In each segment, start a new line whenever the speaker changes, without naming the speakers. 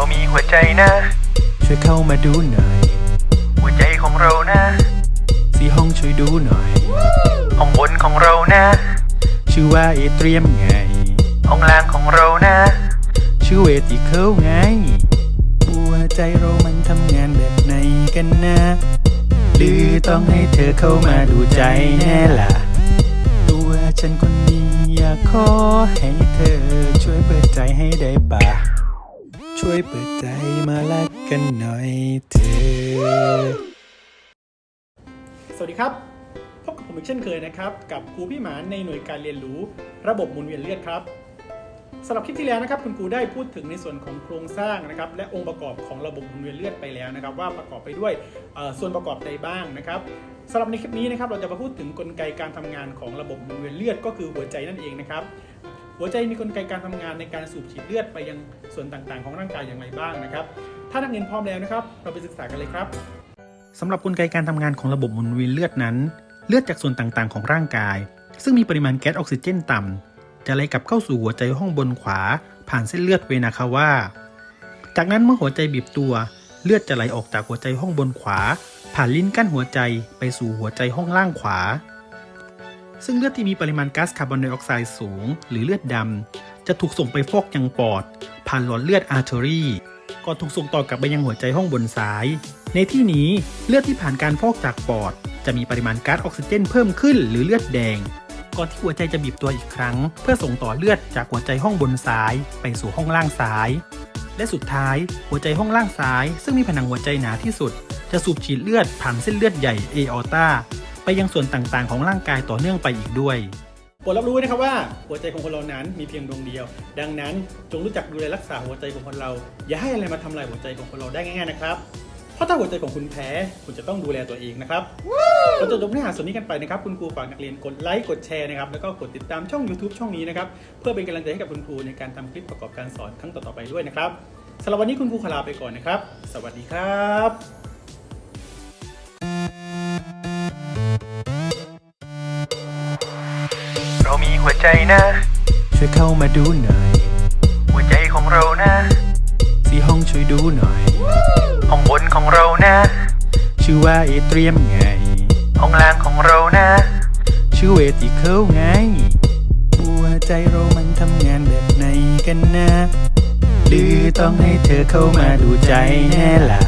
เรามีหัวใจนะ
ช่วยเข้ามาดูหน่อย
หัวใจของเรานะ
สีห้องช่วยดูหน่อย
ห้องบนของเรานะ
ชื่อว่าเอเตรียมไง
ห้องล่างของเรานะ
ชื่อเวทีเคิลไง หัวใจเรามันทำงานแบบไหนกันนะ หรือต้องให้เธอเข้ามาดูใจแน่ล่ะ ตัวฉันคนนี้อยากขอให้เธอช่วยเปิดใจให้ได้ปะ ช่วยเปิดใจมาลักกันหน่อยเธอ
สวัสดีครับ พบกับผมอีกเช่นเคยนะครับ กับครูพี่หมานในหน่วยการเรียนรู้ ระบบหมุนเวียนเลือดครับสำหรับคลิปที่แล้วนะครับคุณครูได้พูดถึงในส่วนของโครงสร้างนะครับและองค์ประกอบของระบบหมุนเวียนเลือดไปแล้วนะครับ ว่าประกอบไปด้วยส่วนประกอบใดบ้างนะครับสำหรับในคลิปนี้นะครับเราจะมาพูดถึงกลไกการทำงานของระบบหมุนเวียนเลือดก็คือหัวใจนั่นเองนะครับ หัวใจมีกลไกการทำงานในการสูบฉีดเลือดไปยังส่วนต่างๆ ของร่างกายอย่างไรบ้างนะครับ ถ้านักเรียนพร้อมแล้วนะครับ เราไปศึกษากันเลยครับ
สำหรับกลไกการทำงานของระบบหมุนเวียนเลือดนั้น เลือดจากส่วนต่างๆ ของร่างกาย ซึ่งมีปริมาณแก๊สออกซิเจนต่ำจะไหลกลับเข้าสู่หัวใจห้องบนขวา ผ่านเส้นเลือดเวนาคาว่า จากนั้นเมื่อหัวใจบีบตัวเลือดจะไหลออกจากหัวใจห้องบนขวา ผ่านลิ้นกั้นหัวใจไปสู่หัวใจห้องล่างขวา ซึ่งเลือดที่มีปริมาณก๊าซคาร์บอนไดออกไซด์สูง หรือเลือดดำ จะถูกส่งไปฟอกยังปอด ผ่านหลอดเลือดอาร์เทอรี่ก่อนถูกส่งต่อกลับไปยังหัวใจห้องบนซ้าย ในที่นี้เลือดที่ผ่านการฟอกจากปอด จะมีปริมาณก๊าซออกซิเจนเพิ่มขึ้นหรือเลือดแดง ก่อนที่หัวใจจะบีบตัวอีกครั้ง เพื่อส่งต่อเลือดจากหัวใจห้องบนซ้าย ไปสู่ห้องล่างซ้าย และสุดท้ายหัวใจห้องล่างซ้าย ซึ่งมีผนังหัวใจหนาที่สุด จะสูบฉีดเลือดผ่านเส้นเลือดใหญ่เอออตา ไปยังส่วนต่างๆ ของร่างกายต่อเนื่องไปอีกด้วย
โปรดรับรู้นะครับว่าหัวใจของคนเรานั้นมีเพียงดวงเดียว ดังนั้นจงรู้จักดูแลรักษาหัวใจของคนเรา อย่าให้อะไรมาทำลายหัวใจของคนเราได้ง่ายๆนะครับเพราะถ้าหัวใจของคุณแพ้คุณจะต้องดูแลตัวเองนะครับเราจะจบเนื้อหาส่วนนี้กันไปนะครับ คุณครูฝากนักเรียนกดไลค์กดแชร์นะครับแล้วก็กดติดตามช่อง YouTube ช่องนี้นะครับเพื่อเป็นกำลังใจให้กับคุณครูในการทำคลิปประกอบการสอนครั้งต่อๆไปด้วยนะครับสำหรับวันนี้คุณครูขลาไปก่อนนะครับ สวัสดีครับ
มีหัวใจนะ
ช่วยเข้ามาดูหน่อย
หัวใจของเรานะ
สีห้องช่วยดูหน่อย
ห้องบนของเรานะ
ชื่อว่าเอเตรียมไง
ห้องล่างของเรานะ
ชื่อเวทีเคิลไง หัวใจเรามันทำงานแบบไหนกันนะ หรือต้องให้เธอเข้ามาดูใจแน่ล่ะ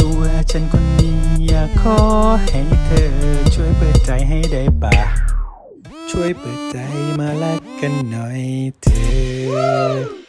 ตัวฉันคนนี้อยากขอให้เธอช่วยเปิดใจให้ได้ปะ ช่วยเปิดใจมาลักกันหน่อยเธอ